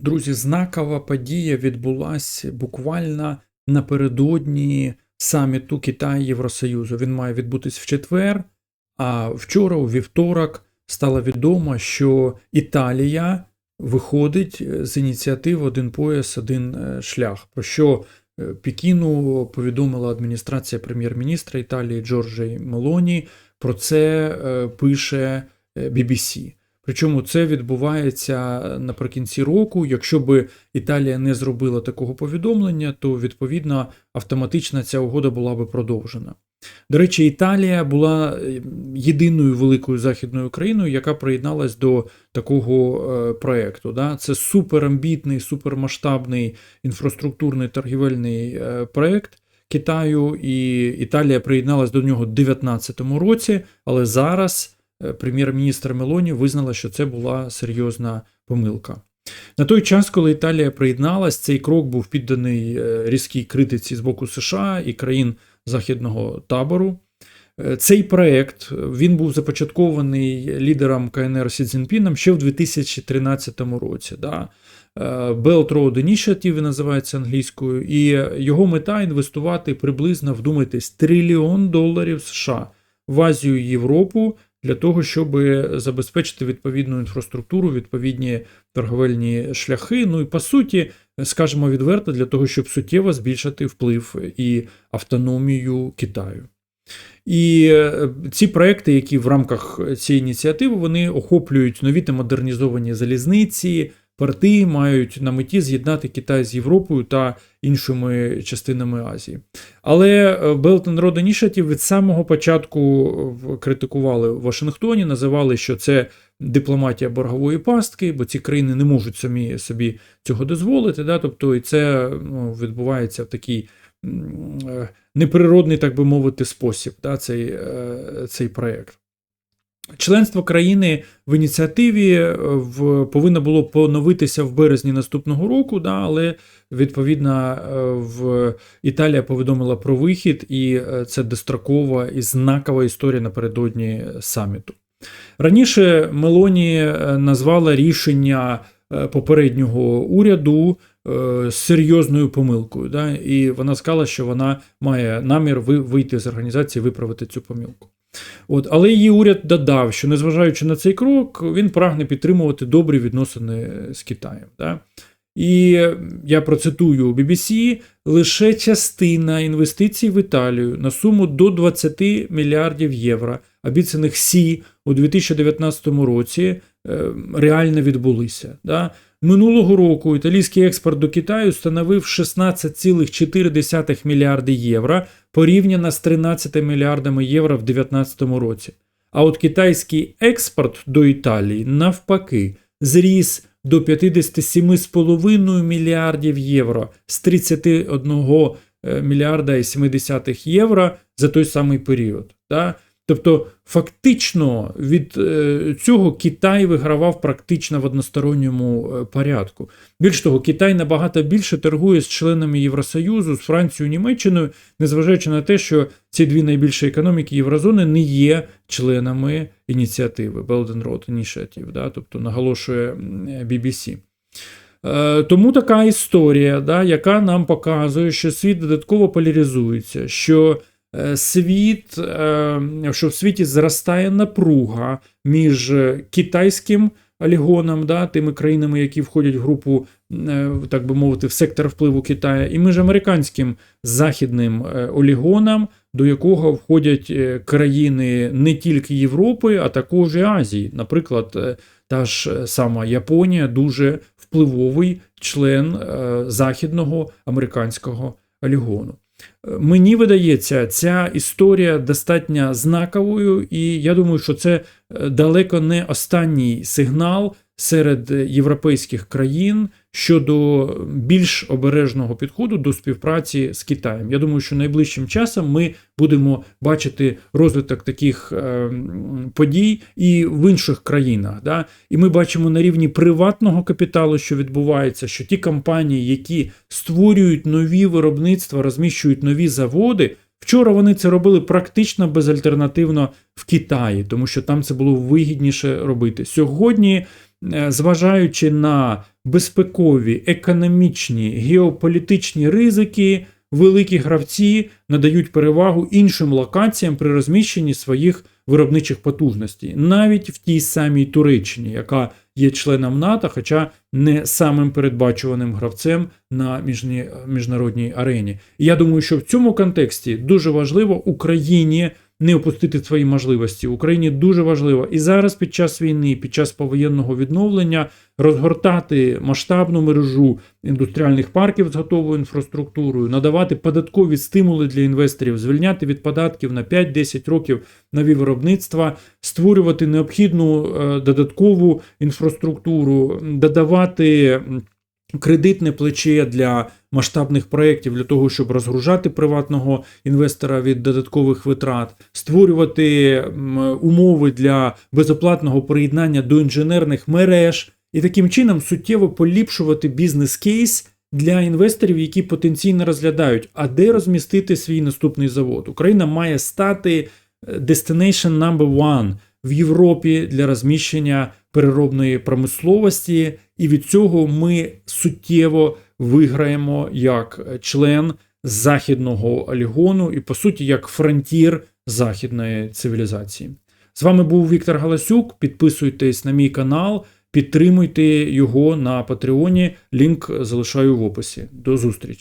Друзі, знакова подія відбулася буквально напередодні саміту Китаю Євросоюзу. Він має відбутись в четвер. А вчора, у вівторок, стало відомо, що Італія виходить з ініціативи Один пояс, один е, шлях. Про що е, Пекіну повідомила адміністрація прем'єр-міністра Італії Джорджі Мелоні. Про це е, пише BBC. Причому це відбувається наприкінці року. Якщо би Італія не зробила такого повідомлення, то відповідно автоматично ця угода була би продовжена. До речі, Італія була єдиною великою західною країною, яка приєдналась до такого е, проєкту. Да? Це суперамбітний, супермасштабний інфраструктурний торгівельний е, проєкт Китаю, і Італія приєдналась до нього у 2019 році, але зараз. Е, прем'єр-міністр Мелоні визнала, що це була серйозна помилка. На той час, коли Італія приєдналась, цей крок був підданий е, різкій критиці з боку США і країн західного табору. Е, цей проект він був започаткований лідером КНР Сі Цзінпіном ще в 2013 році. Да? Belt Road Initiative називається англійською, і його мета інвестувати приблизно, вдумайтесь, трильйон доларів США в Азію і Європу для того, щоб забезпечити відповідну інфраструктуру, відповідні торговельні шляхи. Ну і по суті, скажімо відверто, для того, щоб суттєво збільшити вплив і автономію Китаю. І е, ці проекти, які в рамках цієї ініціативи, вони охоплюють нові та модернізовані залізниці, Партії мають на меті з'єднати Китай з Європою та іншими частинами Азії. Але е, Belt and Road Initiative від самого початку критикували в Вашингтоні, називали, що це дипломатія боргової пастки, бо ці країни не можуть самі собі цього дозволити. Да? Тобто, і це ну, відбувається в такий е, неприродний, так би мовити, спосіб, да? цей, е, цей проєкт. Членство країни в ініціативі е, в, повинно було поновитися в березні наступного року, да, але відповідно е, в Італія повідомила про вихід, і е, це дострокова і знакова історія напередодні саміту. Раніше Мелоні назвала рішення попереднього уряду серйозною помилкою, да, і вона сказала, що вона має намір вийти з організації виправити цю помилку. От, Але її уряд додав, що незважаючи на цей крок, він прагне підтримувати добрі відносини з Китаєм. Да? І я процитую BBC: лише частина інвестицій в Італію на суму до 20 мільярдів євро, обіцяних Сі у 2019 році, е, реально відбулися. Да? Минулого року італійський експорт до Китаю становив 16,4 мільярди євро порівняно з 13 мільярдами євро в 2019 році. А от китайський експорт до Італії навпаки зріс до 57,5 мільярдів євро з 31 е, мільярда і 70 євро за той самий період. Тобто, фактично від е, цього Китай вигравав практично в односторонньому е, порядку. Більш того, Китай набагато більше торгує з членами Євросоюзу, з Францією, Німеччиною, незважаючи на те, що ці дві найбільші економіки Єврозони не є членами ініціативи Belt and Road Initiative, да, тобто наголошує BBC. Е, тому така історія, да, яка нам показує, що світ додатково поляризується. що світ, е, що в світі зростає напруга між китайським олігоном, да, тими країнами, які входять в групу, е, так би мовити, в сектор впливу Китаю, і між американським західним олігоном, до якого входять країни не тільки Європи, а також і Азії. Наприклад, та ж сама Японія дуже впливовий член західного американського олігону. Мені видається, ця історія достатньо знаковою, і я думаю, що це е, далеко не останній сигнал серед європейських країн щодо більш обережного підходу до співпраці з Китаєм. Я думаю, що найближчим часом ми будемо бачити розвиток таких е, подій і в інших країнах. Да? І ми бачимо на рівні приватного капіталу, що відбувається, що ті компанії, які створюють нові виробництва, розміщують нові заводи. Вчора вони це робили практично безальтернативно в Китаї, тому що там це було вигідніше робити. Сьогодні зважаючи на безпекові, економічні, геополітичні ризики, великі гравці надають перевагу іншим локаціям при розміщенні своїх виробничих потужностей, навіть в тій самій Туреччині, яка є членом НАТО, хоча не самим передбачуваним гравцем на міжнародній арені. Я думаю, що в цьому контексті дуже важливо Україні не опустити свої можливості. Україні дуже важливо і зараз під час війни, під час повоєнного відновлення розгортати масштабну мережу індустріальних парків з готовою інфраструктурою, надавати податкові стимули для інвесторів, звільняти від податків на 5-10 років нові виробництва, створювати необхідну е, додаткову інфраструктуру, додавати. Кредитне плече для масштабних проєктів для того, щоб розгружати приватного інвестора від додаткових витрат, створювати умови для безоплатного приєднання до інженерних мереж і таким чином суттєво поліпшувати бізнес-кейс для інвесторів, які потенційно розглядають, а де розмістити свій наступний завод. Україна має стати е, destination number one в Європі для розміщення переробної промисловості, і від цього ми суттєво виграємо як член західного альгону і, по суті, як фронтір західної цивілізації. З вами був Віктор Галасюк. Підписуйтесь на мій канал, підтримуйте його на Патреоні. Лінк залишаю в описі. До зустрічі!